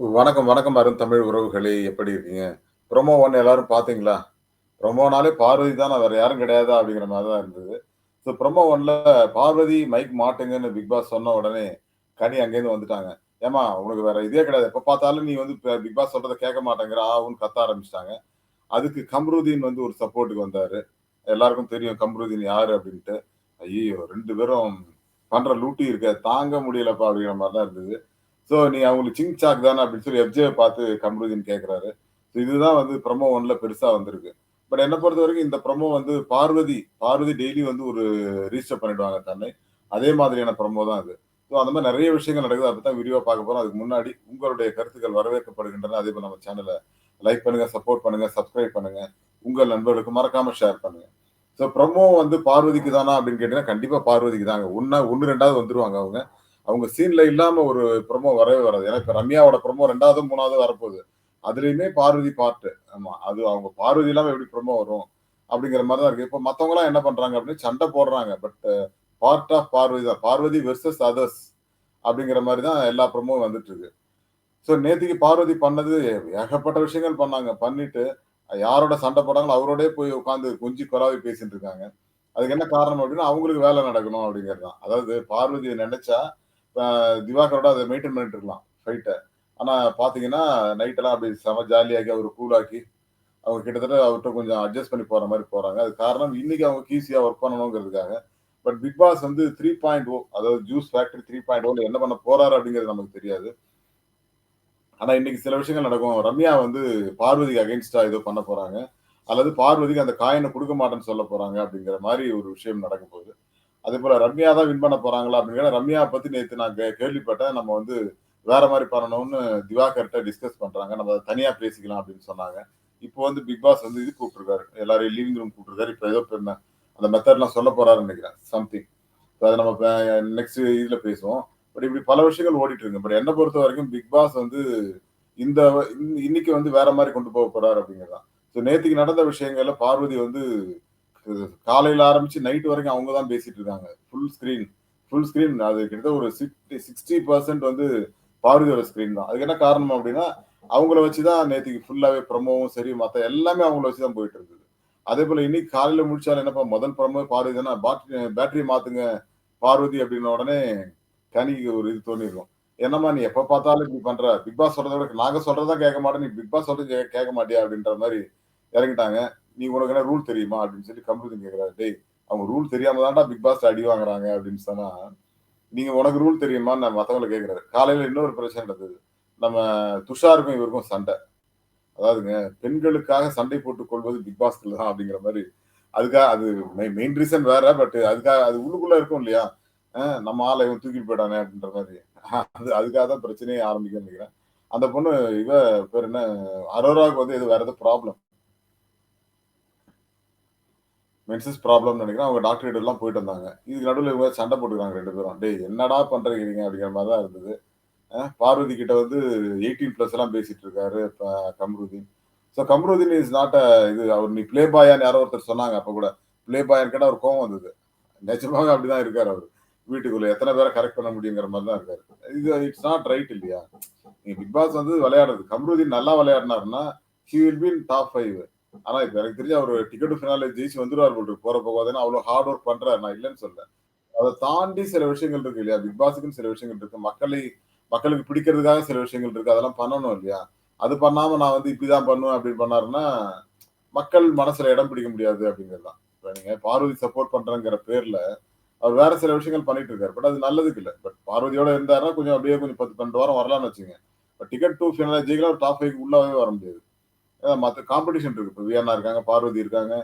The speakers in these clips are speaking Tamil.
வணக்கம், வணக்கம் அருந்தமிழ் உறவுகளே! எப்படி இருக்கீங்க? ப்ரோமோ 1 எல்லாரும் பார்த்தீங்களா? நாளே பார்வதி தான வேற யாரும் கிடையாதா? அப்படிங்கிற மாதிரி தான் இருந்தது. ஸோ ப்ரோமோ ஒன்ல பார்வதி மைக் மாட்டுங்கன்னு பிக் பாஸ் சொன்ன உடனே, கனி அங்கேருந்து வந்துட்டாங்க. ஏம்மா உனக்கு வேற இதே கிடையாது. எப்போ பார்த்தாலும் நீ வந்து பிக் பாஸ் சொல்றதை கேட்க மாட்டேங்கிற, ஆவுன்னு கத்த ஆரம்பிச்சிட்டாங்க அதுக்கு கம்ருதீன் வந்து ஒரு சப்போர்ட்டுக்கு வந்தாரு. எல்லாருக்கும் தெரியும் கம்ருதீன் யாரு அப்படின்ட்டு. ஐயோ ரெண்டு பேரும் பண்ற லூட்டி இருக்கே, தாங்க முடியலப்பா அப்படிங்கிற மாதிரி தான் இருந்தது. ஸோ நீ அவங்களுக்கு சிங் சாக் தானே அப்படின்னு சொல்லி எஃப்ஜே பார்த்து கமருதீன் கேட்குறாரு ஸோ இதுதான் வந்து ப்ரமோ ஒன்ல பெருசாக வந்திருக்கு. பட் என்னை பொறுத்த வரைக்கும் இந்த ப்ரமோ வந்து பார்வதி பார்வதி டெய்லி வந்து ஒரு ரீஸ்டர் பண்ணிடுவாங்க தன்னை. அதே மாதிரியான ப்ரமோ தான் அது ஸோ அந்த மாதிரி நிறைய விஷயங்கள் நடக்குது. அப்படி தான் விரிவாக பார்க்க போகிறோம் அதுக்கு முன்னாடி உங்களுடைய கருத்துக்கள் வரவேற்கப்படுகின்றன. அதேபோல நம்ம சேனலை லைக் பண்ணுங்க, சப்போர்ட் பண்ணுங்க, சப்ஸ்கிரைப் பண்ணுங்க. உங்கள் நண்பர்களுக்கு மறக்காம ஷேர் பண்ணுங்க. ஸோ ப்ரமோ வந்து பார்வதிக்கு தானா அப்படின்னு கேட்டீங்கன்னா, கண்டிப்பாக பார்வதிக்கு தாங்க. ஒன்று ஒன்று ரெண்டாவது வந்துருவாங்க அவங்க. அவங்க சீன்ல இல்லாம ஒரு ப்ரொமோ வரவே வராது. ஏன்னா இப்ப ரம்யாவோட ப்ரொமோ ரெண்டாவது மூணாவது வரப்போகுது. அதுலயுமே பார்வதி பாட்டு ஆமா. அது அவங்க பார்வதி இல்லாம எப்படி ப்ரொமோ வரும்? அப்படிங்கிற மாதிரி தான் இருக்கு. இப்போ மத்தவங்க எல்லாம் என்ன பண்றாங்க அப்படின்னு சண்டை போடுறாங்க. பட் பார்ட் ஆஃப் பார்வதி தான். பார்வதி வெர்சஸ் அதர்ஸ் அப்படிங்கிற மாதிரி தான் எல்லா ப்ரொமோவும் வந்துட்டு இருக்கு. ஸோ நேத்திக்கு பார்வதி பண்ணது ஏகப்பட்ட விஷயங்கள் பண்ணாங்க. பண்ணிட்டு யாரோட சண்டை போடாங்களோ அவரோடயே போய் உட்காந்து கொஞ்சி கொலாவி பேசிட்டு இருக்காங்க. அதுக்கு என்ன காரணம் அப்படின்னா, அவங்களுக்கு வேலை நடக்கணும் அப்படிங்கிறது தான். அதாவது பார்வதி நினைச்சா திவாகரோட அதை மெயின்டைன் பண்ணிட்டு இருக்கலாம் ஃபைட்டை ஆனால் பார்த்தீங்கன்னா, நைட்டெல்லாம் அப்படி செம ஜாலியாகி அவர் கூலாக்கி, அவங்க கிட்டத்தட்ட அவர்கிட்ட கொஞ்சம் அட்ஜஸ்ட் பண்ணி போகிற மாதிரி போகிறாங்க அதுக்கு காரணம் இன்னைக்கு அவங்க ஈஸியாக ஒர்க் பண்ணணுங்கிறதுக்காக. பட் பிக் பாஸ் வந்து 3.0 அதாவது ஜூஸ் ஃபேக்டரி 3.0ல என்ன பண்ண போறாரு அப்படிங்கிறது நமக்கு தெரியாது. ஆனால் இன்னைக்கு சில விஷயங்கள் நடக்கும். ரம்யா வந்து பார்வதிக்கு அகைன்ஸ்டா ஏதோ பண்ண போறாங்க. அல்லது பார்வதிக்கு அந்த காயினை கொடுக்க மாட்டேன்னு சொல்ல போறாங்க அப்படிங்கிற மாதிரி ஒரு விஷயம் நடக்கும் போகுது. அதே போல ரம்யா தான் வின் பண்ண போறாங்களா அப்படிங்கிற ரம்யா பத்தி நேத்து நான் கேள்விப்பட்டேன். நம்ம வந்து வேற மாதிரி பண்ணணும்னு திவாகர்கிட்ட டிஸ்கஸ் பண்றாங்க. நம்ம அதை தனியா பேசிக்கலாம் அப்படின்னு சொன்னாங்க. இப்போ வந்து பிக் பாஸ் வந்து இது கூப்பிட்டுருக்காரு. எல்லாரையும் லிவிங் ரூம் கூப்பிட்டுருக்காரு. இப்போ ஏதோ பெ அந்த மெத்தட்லாம் சொல்ல போறாருன்னு நினைக்கிறேன் சம்திங். அதை நம்ம நெக்ஸ்ட் இதுல பேசுவோம். பட் இப்படி பல விஷயங்கள் ஓடிட்டு இருக்கு. பட் என்ன பொறுத்தவரைக்கும் பிக் பாஸ் வந்து இந்த இன்னைக்கு வந்து வேற மாதிரி கொண்டு போக போறாரு அப்படிங்கிறது தான். ஸோ நேற்றுக்கு நடந்த விஷயங்கள்ல பார்வதி வந்து காலையில ஆரம்பிச்சு நைட் வரைக்கும் அவங்க தான் பேசிட்டு இருக்காங்க. ஃபுல் ஸ்கிரீன் ஃபுல் ஸ்கிரீன் அது கிட்டத்தட்ட ஒரு 60 60% வந்து பார்வதியோட ஸ்கிரீன் தான். அதுக்கு என்ன காரணம் அப்படின்னா, அவங்கள வச்சு தான் நேற்றுக்கு ஃபுல்லாகவே ப்ரமோவும் சரி, மற்ற எல்லாமே அவங்கள வச்சு தான் போயிட்டு அதே போல் இன்னைக்கு காலையில் முடிச்சாலும் என்னப்பா முதல் ப்ரமோ பார்வதி தானே பேட்டரி பேட்டரிய மாற்றுங்க பார்வதி அப்படின்ன உடனே கனிக்கு ஒரு இது தோணிருக்கும். என்னம்மா நீ எப்போ பார்த்தாலும் இப்படி பண்ணுற பிக் பாஸ் சொல்கிறத விட நாங்கள் சொல்றத கேட்க மாட்டேன். நீ பிக் பாஸ் சொல்கிறது கேட்க மாட்டியா? அப்படின்ற மாதிரி இறங்கிட்டாங்க. நீ உனக்கு என்ன ரூல் தெரியுமா? அப்படின்னு சொல்லி கம்ப்யூட்டர் கேட்கிறாரு. டேய் அவங்க ரூல் தெரியாம தான்டா பிக் பாஸ்ல அடி வாங்குறாங்க அப்படின்னு சொன்னா, நீங்க உனக்கு ரூல் தெரியுமான்னு நான் மத்தவங்கள கேட்கிறாரு. காலையில இன்னொரு பிரச்சனை நடந்தது. நம்ம துஷாருக்கும் இவருக்கும் சண்டை. அதாவதுங்க பெண்களுக்காக சண்டை போட்டுக் கொள்வது பிக் பாஸ்ல தான் அப்படிங்கிற மாதிரி அதுக்காக அது மெயின் ரீசன் வேற. பட் அதுக்காக அது உள்ளுக்குள்ள இருக்கும் இல்லையா? நம்ம ஆளை இவன் தூக்கிட்டு போயிட்டானே அப்படின்ற மாதிரி அது அதுக்காக தான் பிரச்சனையே ஆரம்பிக்க நினைக்கிறேன் அந்த பொண்ணு இவ பேர் என்ன அரோராவுக்கு வந்து ஏதோ வேற ஏதோ ப்ராப்ளம். மென்சஸ் ப்ராப்ளம்னு நினைக்கிறேன் அவங்க டாக்டர் எல்லாம் போயிட்டு வந்தாங்க. இதுக்கு நடுவில் இவங்க சண்டை போட்டுக்கிறாங்க ரெண்டு பேரும். டே என்னடா பண்ணுறீங்க அப்படிங்கிற மாதிரி தான் இருந்தது. பார்வதி கிட்ட வந்து 18+ எல்லாம் பேசிட்டு இருக்காரு இப்போ Kamrudeen. So Kamrudeen is not a இது அவர் நீ பிளே பாயான்னு யாரோ ஒருத்தர் சொன்னாங்க அப்போ கூட. பிளே பாயான்னு கேட்டால் அவர் கோவம் வந்தது. நிஜமாக அப்படிதான் இருக்கார் அவர் வீட்டுக்குள்ளே எத்தனை பேரை கரெக்ட் பண்ண முடியுங்கிற மாதிரி தான் இருக்காரு. இது இட்ஸ் நாட் ரைட் இல்லையா? நீங்க பிக் பாஸ் வந்து விளையாடுறது. கம்ருதீன் நல்லா விளையாடினாருன்னா he will be in top five ஆனா இப்ப எனக்கு தெரிஞ்சு அவர் டிக்கெட் ஃபினாலே ஜெயிச்சு வந்துருவார் போல் போற போக அவ்வளவு ஹார்ட் ஒர்க் பண்றாரு. நான் இல்லைன்னு சொல்லல. அதை தாண்டி சில விஷயங்கள் இருக்கு இல்லையா? பிக் பாஸ்க்குன்னு சில விஷயங்கள் இருக்கு. மக்களை மக்களுக்கு பிடிக்கிறதுக்காக சில விஷயங்கள் இருக்கு. அதெல்லாம் பண்ணணும் இல்லையா? அது பண்ணாம நான் வந்து இப்படிதான் பண்ணுவேன் அப்படின்னு பண்ணாருன்னா, மக்கள் மனசுல இடம் பிடிக்க முடியாது அப்படிங்கிறது தான். இப்ப நீங்க பார்வதி சப்போர்ட் பண்றேங்கிற பேர்ல, அவர் வேற சில விஷயங்கள் பண்ணிட்டு இருக்காரு. பட் அது நல்லதுக்கு இல்லை பட் பார்வதியோட இருந்தாருன்னா கொஞ்சம் அப்படியே கொஞ்சம் 10, 12 வாரம் வரலாம்னு வச்சுங்க பட் டிக்கெட் டூ ஃபினாலே ஜெயிக்கலாம் ஒரு டாப் ஃபைவ் உள்ளவே வர முடியாது. மற்ற காம்படிஷன் இருக்கு. இப்போ வியன்னா இருக்காங்க, பார்வதி இருக்காங்க,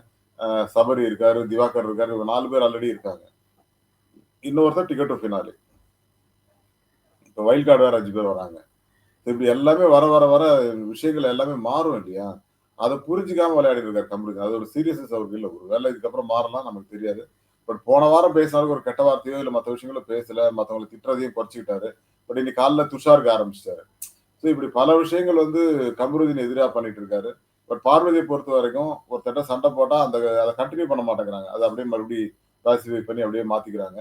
சபரி இருக்காரு, திவாகர் இருக்காரு. இவங்க நாலு பேர் ஆல்ரெடி இருக்காங்க. இன்னொருத்தர் டிக்கெட் டு ஃபினாலே. இப்போ வைல்ட் கார்டு வேற அஞ்சு பேர் வராங்க. இப்படி எல்லாமே வர வர வர விஷயங்கள் எல்லாமே மாறும் இல்லையா? அதை புரிஞ்சுக்காம விளையாடிட்டு இருக்காரு கம்பெனி அது ஒரு சீரியஸ்னஸ் அவருக்கு இல்லை ஒரு வேளை இதுக்கப்புறம் மாறலாம் நமக்கு தெரியாது. பட் போன வாரம் பேசினாலும் ஒரு கெட்ட வார்த்தையோ, இல்லை மற்ற விஷயங்களோ பேசல. மற்றவங்களை திட்டுறதையும் குறைச்சிக்கிட்டாரு பட் இன்னைக்கு காலைல துஷாருக்கு ஆரம்பிச்சிட்டாரு ஸோ இப்படி பல விஷயங்கள் வந்து கமருதீன் எதிரா பண்ணிட்டு இருக்காரு. பட் பார்வதியை பொறுத்த வரைக்கும் ஒருத்தட்ட சண்டை போட்டா அந்த அதை கண்டினியூ பண்ண மாட்டேங்கிறாங்க. அத அப்படியே மறுபடியும் கிளாசிஃபை பண்ணி அப்படியே மாத்திக்கிறாங்க.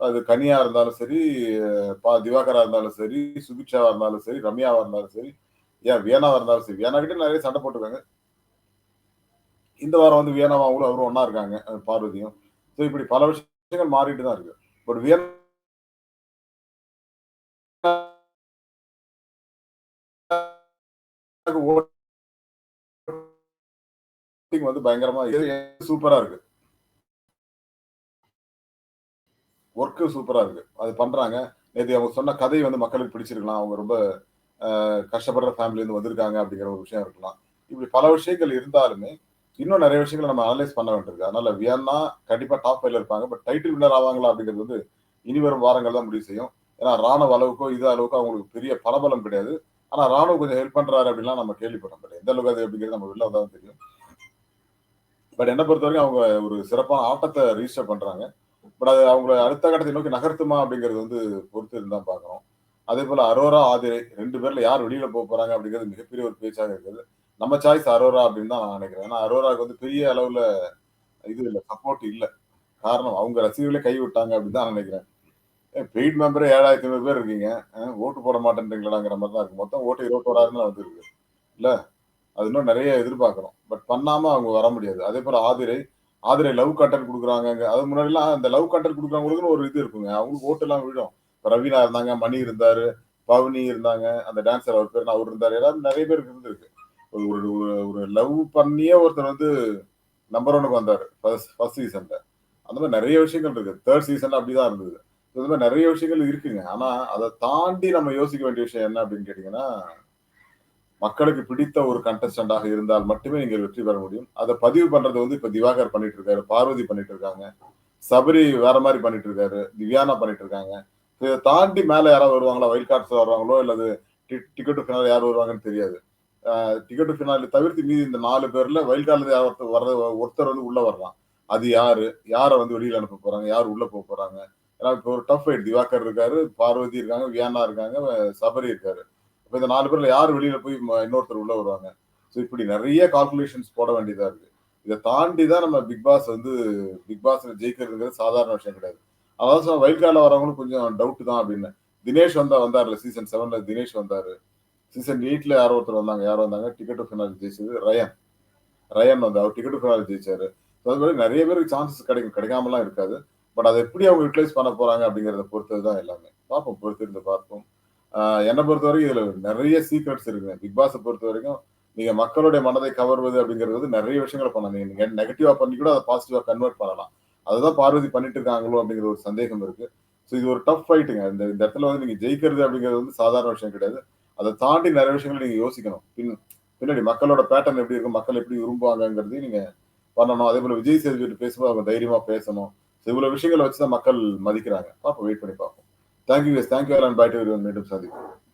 அது கனியா இருந்தாலும் சரி, பா திவாகரா இருந்தாலும் சரி, சுபிக்ஷாவா இருந்தாலும் சரி, ரம்யாவா இருந்தாலும் சரி, ஏன் வியனாவா இருந்தாலும் சரி. வியனா கிட்ட நிறைய சண்டை போட்டுருக்காங்க. இந்த வாரம் வந்து வியனாவும் அவங்களும் அவரும் ஒன்னா இருக்காங்க. பார்வதியும். ஸோ இப்படி பல விஷயங்கள் மாறிட்டு தான் இருக்கு. பட் வியன்னா ஆக்டிங் வந்து பயங்கரமா சூப்பரா இருக்கு. ஒர்க்கு சூப்பரா இருக்கு. அது பண்றாங்க. நேற்று அவங்க சொன்ன கதை வந்து மக்களுக்கு பிடிச்சிருக்கலாம். அவங்க ரொம்ப அ கஷ்டப்படுற ஃபேமிலிலருந்து வந்திருக்காங்க அப்படிங்கிற ஒரு விஷயம் இருக்கலாம். இப்படி பல விஷயங்கள் இருந்தாலுமே, இன்னும் நிறைய விஷயங்களை நம்ம அனலைஸ் பண்ண வேண்டியிருக்கு. அதனால வியன்னா கண்டிப்பா டாப் ஃபைவ்ல இருப்பாங்க. பட் டைட்டில் வின்னர் ஆவாங்களா அப்படிங்கிறது வந்து இனி வரும் வாரங்கள் தான் முடிவு செய்யும். ஏன்னா ராணுவ அளவுக்கோ, இது அளவுக்கோ அவங்களுக்கு பெரிய பலபலம் கிடையாது. ஆனா ராணுவ கொஞ்சம் ஹெல்ப் பண்றாரு அப்படின்லாம் நம்ம கேள்விப்பட்டோம். பட் எந்த அளவுக்கு அது அப்படிங்கிறது நம்ம வெளில தான் தெரியும். பட் என்ன பொறுத்தவரைக்கும் அவங்க ஒரு சிறப்பான ஆட்டத்தை ரிஜிஸ்டர் பண்றாங்க. பட் அது அவங்கள அடுத்த கட்டத்தை நோக்கி நகர்த்துமா அப்படிங்கிறது வந்து பொறுத்து இருந்தால் பார்க்குறோம் அதே போல அரோரா, ஆதிரை ரெண்டு பேர்ல யார் வெளியில போக போறாங்க அப்படிங்கிறது மிகப்பெரிய ஒரு பேச்சாக இருக்குது. நம்ம சாய்ஸ் அரோரா அப்படின்னு தான் நான் நினைக்கிறேன். ஏன்னா அரோராவுக்கு வந்து பெரிய அளவுல இது இல்லை சப்போர்ட் இல்லை காரணம் அவங்க ரசிகர்களே கை விட்டாங்க அப்படின்னு தான் நினைக்கிறேன். பெய்ட் மெம்பரே 7500 பேர் இருக்கீங்க. ஓட்டு போட மாட்டேன்றீங்களாங்கிற மாதிரி தான் இருக்கு. மொத்தம் ஓட்டு 21000 தான் வந்துருக்கு இல்லை அது இன்னும் நிறைய எதிர்பார்க்கிறோம். பட் பண்ணாம அவங்க வர முடியாது. அதே போல் ஆதிரை, ஆதிரை லவ் கன்டென்ட் கொடுக்குறாங்க அதுக்கு முன்னாடிலாம் அந்த லவ் கன்டென்ட் கொடுக்குறவங்களுக்குன்னு ஒரு இது இருக்குங்க. அவங்களுக்கு ஓட்டெல்லாம் விழும். இப்போ ரவீனா இருந்தாங்க, மணி இருந்தாரு, பவனி இருந்தாங்க, அந்த டான்ஸர் அவர் பேர் அவர் இருந்தார் இருந்தாரு. எல்லாரும் நிறைய பேருக்கு இருந்திருக்கு. ஒரு ஒரு ஒரு லவ் பண்ணியே ஒருத்தர் வந்து நம்பர் ஒனுக்கு வந்தார் ஃபர்ஸ்ட் ஃபர்ஸ்ட் சீசன்ல. அந்த மாதிரி நிறைய விஷயங்கள் இருக்கு. 3 சீசன்ல அப்படிதான் இருந்தது. இந்த மாதிரி நிறைய விஷயங்கள் இருக்குங்க. ஆனா அதை தாண்டி நம்ம யோசிக்க வேண்டிய விஷயம் என்ன அப்படின்னு கேட்டீங்கன்னா, மக்களுக்கு பிடித்த ஒரு கண்டஸ்டண்டாக இருந்தால் மட்டுமே நீங்கள் வெற்றி பெற முடியும். அதை பதிவு பண்றது வந்து இப்ப திவாகர் பண்ணிட்டு இருக்காரு. பார்வதி பண்ணிட்டு இருக்காங்க. சபரி வேற மாதிரி பண்ணிட்டு இருக்காரு. திவ்யானா பண்ணிட்டு இருக்காங்க. இதை தாண்டி மேல யாராவது வருவாங்களா? வைல்ட் கார்ட்ஸ் வருவாங்களோ இல்லது டி டிக்கெட் டு யார் வருவாங்கன்னு தெரியாது. டிக்கெட்டு டிக்கெட் தவிர்த்து மீதி இந்த நாலு பேர்ல வைல்ட் கார்ட்ல யார் ஒருத்தர் வர்ற ஒருத்தர் வந்து உள்ள வரலாம். அது யாரு? யாரை வந்து வெளியில அனுப்ப போறாங்க? யார் உள்ள போக போறாங்க? ஏன்னா இப்போ ஒரு டஃப் ஃபைட். திவாகர் இருக்காரு, பார்வதி இருக்காங்க, வியானா இருக்காங்க, சபரி இருக்காரு. இப்போ இந்த நாலு பேர்ல யார் வெளியில போய் இன்னொருத்தர் உள்ள வருவாங்க? ஸோ இப்படி நிறைய கால்குலேஷன்ஸ் போட வேண்டியதா இருக்கு. இதை தாண்டி தான் நம்ம பிக் பாஸ் வந்து பிக் பாஸ்ல ஜெயிக்கிறதுங்கிறது சாதாரண விஷயம் கிடையாது. அதாவது சொன்னேன் வைல்ட் வரவங்களும் கொஞ்சம் டவுட் தான் அப்படின்னு. தினேஷ் வந்தா வந்தார்ல சீசன் செவன்ல தினேஷ் வந்தாரு. சீசன் எயிட்ல யாரோ ஒருத்தர் வந்தாங்க. யார் வந்தாங்க? டிக்கெட் ஃபினால் ஜெயிச்சது ரயான். ரயன் வந்து அவர் டிக்கெட் ஃபினால் ஜெயிச்சாரு. ஸோ அது மாதிரி நிறைய பேருக்கு சான்சஸ் கிடைக்கும். கிடைக்காமலாம் இருக்காது. பட் அதை எப்படி அவங்க யூட்டிலைஸ் பண்ண போறாங்க அப்படிங்கிறத பொறுத்தது தான் எல்லாமே. பார்ப்போம். பொறுத்திருந்து பார்ப்போம். என்னை பொறுத்த வரைக்கும் இதுல நிறைய சீக்ரெட்ஸ் இருக்குங்க. பிக் பாஸை பொறுத்த வரைக்கும் நீங்க மக்களுடைய மனதை கவர்வது அப்படிங்கிறது நிறைய விஷயங்களை பண்ணலாம். நீங்க நெகட்டிவா பண்ணி கூட அதை பாசிட்டிவா கன்வெர்ட் பண்ணலாம். அதுதான் பார்வதி பண்ணிட்டு இருக்காங்களோ அப்படிங்கிற ஒரு சந்தேகம் இருக்கு. ஸோ இது ஒரு டஃப் ஃபைட்டுங்க. இந்த இந்த இடத்துல வந்து நீங்க ஜெயிக்கிறது அப்படிங்கிறது வந்து சாதாரண விஷயம் கிடையாது. அதை தாண்டி நிறைய விஷயங்களை நீங்க யோசிக்கணும். பின் பின்னாடி மக்களோட பேட்டர்ன் எப்படி இருக்கும்? மக்கள் எப்படி விரும்புவாங்கிறது நீங்க பண்ணணும். அதே போல விஜய் சேதுபதி பேசும்போது அவங்க தைரியமா பேசணும். ஸோ இவ்வளவு விஷயங்களை வச்சு தான் மக்கள் மதிக்கிறாங்க. பார்ப்போம். வெயிட் பண்ணி பார்ப்போம். Thank you, guys. Thank you all and bye to everyone. Meet up,